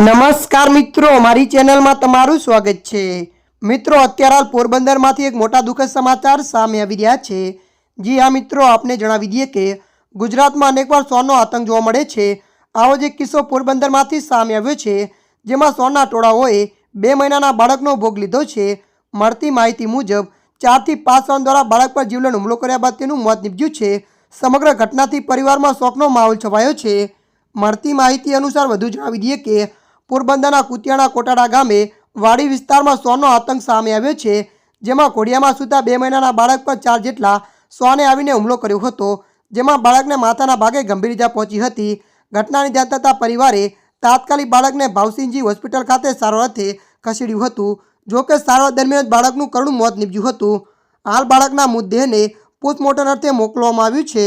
નમસ્કાર મિત્રો મારી ચેનલમાં તમારું સ્વાગત છે. મિત્રો, અત્યારે હાલ પોરબંદરમાંથી એક મોટા દુઃખદ સમાચાર સામે આવી રહ્યા છે. જી હા મિત્રો, આપને જણાવી દઈએ કે ગુજરાતમાં અનેકવાર સોનો આતંક જોવા મળે છે. આવો જ એક કિસ્સો પોરબંદરમાંથી સામે આવ્યો છે, જેમાં સોના ટોળાઓએ બે મહિનાના બાળકનો ભોગ લીધો છે. મળતી માહિતી મુજબ, ચારથી પાંચ સોન દ્વારા બાળક પર જીવલેણ હુમલો કર્યા બાદ તેનું મોત નીપજ્યું છે. સમગ્ર ઘટનાથી પરિવારમાં શોકનો માહોલ છવાયો છે. મળતી માહિતી અનુસાર વધુ જણાવી દઈએ કે પોરબંદરના કુતિયાણા કોટાડા ગામે વાડી વિસ્તારમાં શ્વાનનો આતંક સામે આવ્યો છે, જેમાં ઘોડિયામાં સુતા બે મહિનાના બાળક પર ચાર જેટલા શ્વાને આવીને હુમલો કર્યો હતો, જેમાં બાળકને માથાના ભાગે ગંભીર ઇજા પહોંચી હતી. ઘટનાની જાણ થતાં પરિવારે તાત્કાલિક બાળકને ભાવસિંહજી હોસ્પિટલ ખાતે સારવાર અર્થે ખસેડ્યું હતું જોકે સારવાર દરમિયાન બાળકનું કરુણ મોત નીપજ્યું હતું. હાલ બાળકના મૃતદેહને પોસ્ટમોર્ટમ અર્થે મોકલવામાં આવ્યું છે.